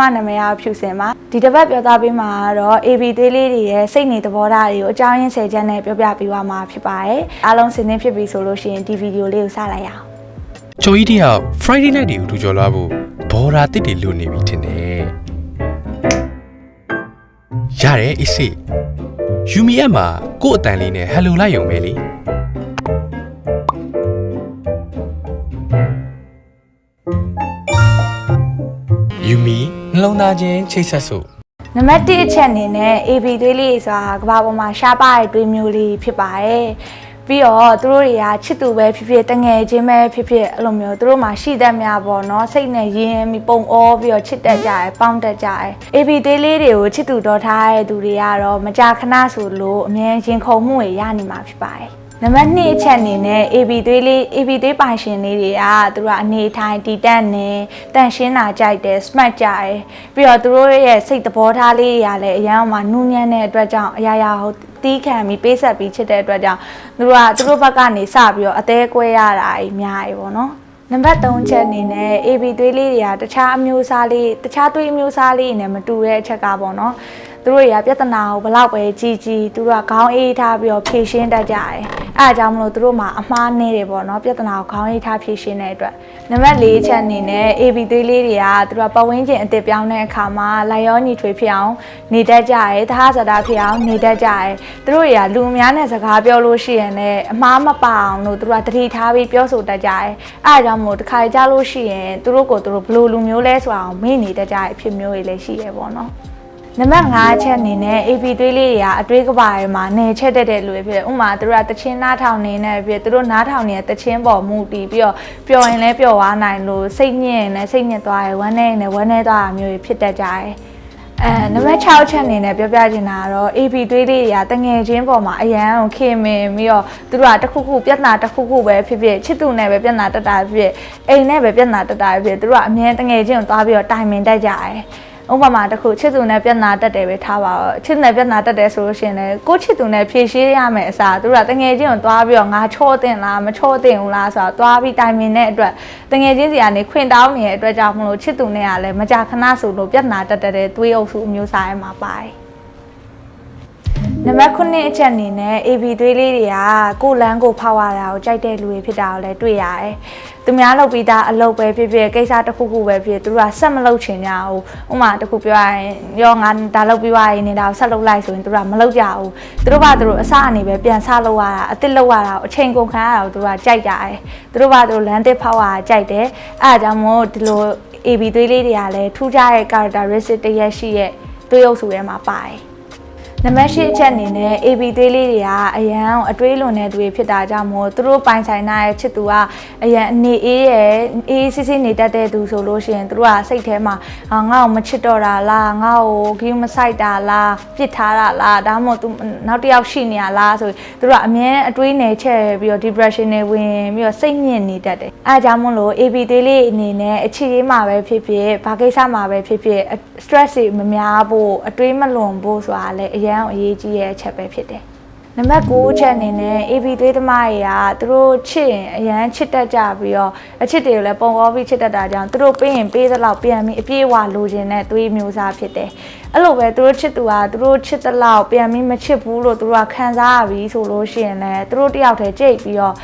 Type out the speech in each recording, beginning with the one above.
မနာမည်ကဖြူစင်ပါဒီတစ်ပတ်ပြောသားပေးမှာကတော့ AB သေးလေးတွေရဲ့စိတ်နေသဘောထားတွေကိုအကြောင်းရင်းဆယ်ချက်နဲ့ပြောပြပေးသွားမှာဖြစ်ပါတယ်အားလုံးစင်သင်ဖြစ်ပြီဆိုလို့ရှိရင်ဒီဗီဒီယိုလေးကိုစလိုက်ရအောင်ချိုကြီးတယောက် Friday night တွေကိုထူကျော်လာဖို့ဘော်ရာတစ်တွေလွတ်နေပြီထင်တယ်ရတယ်အစ်စေယူမီအက်မှာကို့အတန်လေးနဲ့ဟယ်လိုလိုက်ရုံပဲလေ ယူမီနှလုံးသားချင်းချိတ်ဆက်စို့နံပါတ်1အချက်အနေနဲ့ AB သွေးလေးတွေဆိုတာကမ္ဘာပေါ်မှာရှားပါတဲ့သွေးမျိုးလေးဖြစ်ပါတယ်ပြီးတော့သူတို့တွေကချစ်သူပဲဖြစ်ဖြစ်တငယ်ချင်းပဲဖြစ်ဖြစ်အဲ့လိုမျိုးသူတို့မှာရှိတတ်များပေါ့နော်စိတ်နဲ့ရင်းပြီးပုံအောပြီးတော့ချစ်တတ်ကြတယ်ပေါင်းတတ်ကြတယ် AB သွေးလေးတွေကိုချစ်သူတော်ထားတဲ့သူတွေကတော့မကြာခဏဆိုလို့အမြဲရင်ခုန်မှုတွေရနေမှာဖြစ်ပါတယ် နံပါတ်2အချက်အနေနဲ့ AB သွေးလေး AB သွေးပိုင်ရှင်လေးတွေကသူတို့ကအနေထိုင်တည်တတ်နေတန့်ရှင်းတာကြိုက်တယ် smart ကြတယ်ပြီးတော့သူတို့ရဲ့စိတ်သဘောထားလေးတွေကလည်းအရန်မှနူးညံ့တဲ့အတွက်ကြောင့်အရာရာဟုတ်တီးခံပြီးပေးဆက်ပြီးချစ်တဲ့အတွက်ကြောင့်သူတို့ကသူတို့ဘက်ကနေစပြီးတော့အသေးကွဲရတာအများကြီးပေါ့နော်နံပါတ်3ချက်အနေနဲ့ AB သွေးလေးတွေကတခြားအမျိုးအစားလေးတခြားသွေးအမျိုးအစားလေးတွေနဲ့မတူတဲ့အချက်ကပေါ့နော်သူတို့တွေကပြဿနာကိုဘလောက်ပဲကြီးကြီးသူတို့ကခေါင်းအေးထားပြီးတော့ဖြေရှင်းတတ်ကြတယ် အဲအကြောင်းမလို့သူတို့မှာအမှားနေတယ်ပေါ့နော်ပြဿနာကိုခေါင်းအေးထားဖြေရှင်းတဲ့အတွက်နံပါတ်4ချက်အနေနဲ့ AB သွေးလေးတွေကသူတို့ကပတ်ဝန်းကျင်အသစ်ပြောင်းတဲ့အခါမှာလိုက်ရောညီထွေဖြစ်အောင်နေတတ်ကြတယ်သဟဇာတာဖြစ်အောင်နေတတ်ကြတယ်သူတို့တွေကလူအများနဲ့စကားပြောလို့ရှိရင်လည်းအမှားမပါအောင်လို့သူတို့ကတတိထားပြီးပြောဆိုတတ်ကြတယ်အဲအကြောင်းမို့တစ်ခါကြလို့ရှိရင်သူတို့ကိုသူတို့ဘယ်လိုလူမျိုးလဲဆိုတာကိုမေ့နေတတ်ကြတဲ့အဖြစ်မျိုးတွေလည်းရှိရပေါ့နော် နံပါတ်5ချက်အနေနဲ့ AP သွေးလေးတွေကအတွေးကပါတွေမှာနေချက်တက်တဲ့လူတွေဖြစ်တယ်ဥပမာသူတို့ကတချင်းနားထောင်နေနေဖြစ်သူတို့နားထောင်နေတဲ့တချင်းပေါ်မူတည်ပြီးတော့ပျော်ရင်လည်းပျော်သွားနိုင်လို့စိတ်ညစ်ရင်လည်းစိတ်ညစ်သွားတယ်ဝမ်းနေရင်လည်းဝမ်းနေသွားတာမျိုးတွေဖြစ်တတ်ကြတယ်အဲနံပါတ်6ချက်အနေနဲ့ပြောပြချင်တာကတော့ AP သွေးလေးတွေကတငယ်ချင်းပေါ်မှာအရန်ကိုခင်မင်ပြီးတော့သူတို့ကတစ်ခုခုပြဿနာတစ်ခုခုပဲဖြစ်ဖြစ်ချစ်သူနဲ့ပဲပြဿနာတက်တာဖြစ်ဖြစ်အိမ်နဲ့ပဲပြဿနာတက်တာဖြစ်ဖြစ်သူတို့ကအမြဲတငယ်ချင်းကိုသွားပြီးတော့တိုင်ပင်တတ်ကြတယ် ဥပမာတစ်ခုချစ်သူနဲ့ပြဿနာတက်တယ်ပဲထားပါတော့ချစ်နဲ့ပြဿနာတက်တယ်ဆိုလို့ရှိရင်လည်းကိုချစ်သူနဲ့ဖြေရှင်းရမယ်အစားသူတို့ကတငယ်ချင်းကိုသွားပြီးတော့ငါချောတင်လားမချောတင်ဘူးလားဆိုတာသွားပြီးတိုင်ပင်တဲ့အတွက်တငယ်ချင်းစီကနေခွင်တောင်းနေတဲ့အတွက်ကြောင့်မလို့ချစ်သူနဲ့ကလည်းမကြာခဏဆိုလို့ပြဿနာတက်တဲ့သွေးအုပ်စုအမျိုးအစားထဲမှာပါတယ်နံပါတ်9အချက်အနေနဲ့ AB သွေးလေးတွေကကိုယ်လန်းကိုဖောက်ရတာကိုကြိုက်တဲ့လူတွေဖြစ်တာကိုလည်းတွေ့ရတယ်။ သူများလုပ်ပြီးသားအလုပ်ပဲဖြစ်ဖြစ်ကိစ္စတစ်ခုခုပဲဖြစ်သူတို့ကဆက်မလုပ်ချင်ကြဘူး။ဥပမာတစ်ခုပြောရရင်ရောငါဒါလုပ်ပြီးသွားရင်နေတာကိုဆက်လုပ်လိုက်ဆိုရင်သူတို့ကမလုပ်ကြဘူး။သူတို့ကသူတို့အစအနေပဲပြန်ဆလုပ်ရတာအစ်စ်လုပ်ရတာကိုအချိန်ကုန်ခံရတာကိုသူတို့ကကြိုက်ကြတယ်။သူတို့ကသူတို့လမ်းတစ်ဖောက်ရတာကြိုက်တယ်။အဲအကြောင်းမို့ဒီလို AB သွေးလေးတွေကလည်းထူးခြားတဲ့ characteristic တစ်ရက်ရှိရဲ့သွေးအုပ်စုထဲမှာပါတယ်။ နံပါတ်၈အချက်အနေနဲ့ AB သွေးလေးတွေကအရန်အတွေးလွန်တဲ့သူတွေဖြစ်တာကြောင့်မို့သူတို့ပိုင်ဆိုင်တဲ့ချစ်သူကအရန်အနေအေးရယ်အေးစစ်စစ်နေတတ်တဲ့သူဆိုလို့ရှိရင်သူတို့ကစိတ်ထဲမှာဟာငါ့ကိုမချစ်တော့တာလားငါ့ကိုဂိမ်းမဆိုင်တာလားပြစ်ထားတာလားဒါမှမဟုတ်သူနောက်တစ်ယောက်ရှိနေရလားဆိုသူတို့ကအမြဲအတွေးနယ်ချက်ပြီးတော့ depression တွေဝင်ပြီးတော့စိတ်ညစ်နေတတ်တယ်အဲအကြောင်းမို့လို့ AB သွေးလေးအနေနဲ့အချစ်ရေးမှာပဲဖြစ်ဖြစ်ဘာကိစ္စမှာပဲဖြစ်ဖြစ် stress တွေမများဖို့အတွေးမလွန်ဖို့ဆိုတာလည်းအရန်အရေးကြီးရဲ့အချက်ပဲဖြစ်တယ်နံပါတ်9ချက်အနေနဲ့ AB သွေးသမားတွေကသူတို့ချစ်ရင်အရန်ချစ်တတ်ကြပြီးတော့အချစ်တွေကိုလည်းပုံပေါ်ပြီးချစ်တတ်တာကြောင့်သူတို့ပေးရင်ပေးသလောက်ပြန်ပြီးအပြည့်အဝလိုချင်တဲ့သွေးမျိုးစားဖြစ်တယ်အဲ့လိုပဲသူတို့ချစ်သူကသူတို့ချစ်သလောက်ပြန်ပြီးမချစ်ဘူးလို့သူတို့ကခံစားရပြီဆိုလို့ရှိရင်လည်းသူတို့တယောက်တည်းကြိတ်ပြီးတော့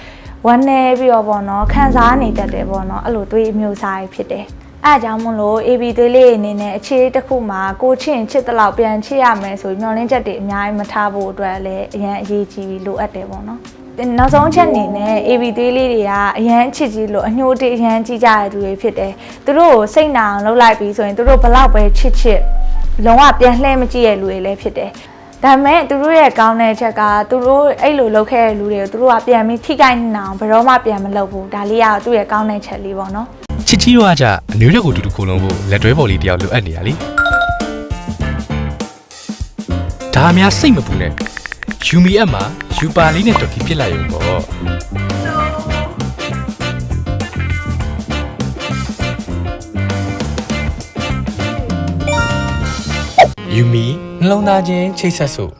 ဝမ်းနေပြီးတော့ပေါ့နော်ခံစားနေတတ်တယ်ပေါ့နော်အဲ့လိုသွေးမျိုးစားကြီးဖြစ်တယ် အဲအကြောင်းမလို့ AB သွေးလေးအနေနဲ့အခြေတစ်ခုမှာကိုချင်းချစ်တလောက်ပြန်ချစ်ရမယ်ဆိုမျောလင်းချက်တွေအများကြီးမထားဖို့အတွက်လည်းအရန်အရေးကြီးပြီးလိုအပ်တယ်ပေါ့နော်နောက်ဆုံးချက်အနေနဲ့ AB သွေးလေးတွေကအရန်ချစ်ကြီးလို့အညှိုးတေးအရန်ကြီးကြတဲ့သူတွေဖြစ်တယ်သူတို့ကိုစိတ်နာအောင်လုပ်လိုက်ပြီးဆိုရင်သူတို့ဘလောက်ပဲချစ်ချစ်လုံးဝပြန်လှည့်မကြည့်ရလူတွေလည်းဖြစ်တယ်ဒါပေမဲ့သူတို့ရဲ့ကောင်းတဲ့ချက်ကသူတို့အဲ့လိုလုပ်ခဲ့တဲ့လူတွေကိုသူတို့ကပြန်ပြီးထိခိုက်နေအောင်ဘယ်တော့မှပြန်မလုပ်ဘူးဒါလေးကသူ့ရဲ့ကောင်းတဲ့ချက်လေးပေါ့နော် ချစ်ကြီးတို့ကကြအမျိုးရက်ကိုတူတူခိုးလုံးဖို့လက်တွဲပေါ်လေးတယောက်လိုအပ်နေရလေဒါအများစိတ်မပူနဲ့ယူမီအက်မှာယူပါလေးနဲ့တော်ကီဖြစ်လိုက်ရုံပေါ့ယူမီနှလုံးသားချင်းချိတ်ဆက်စို့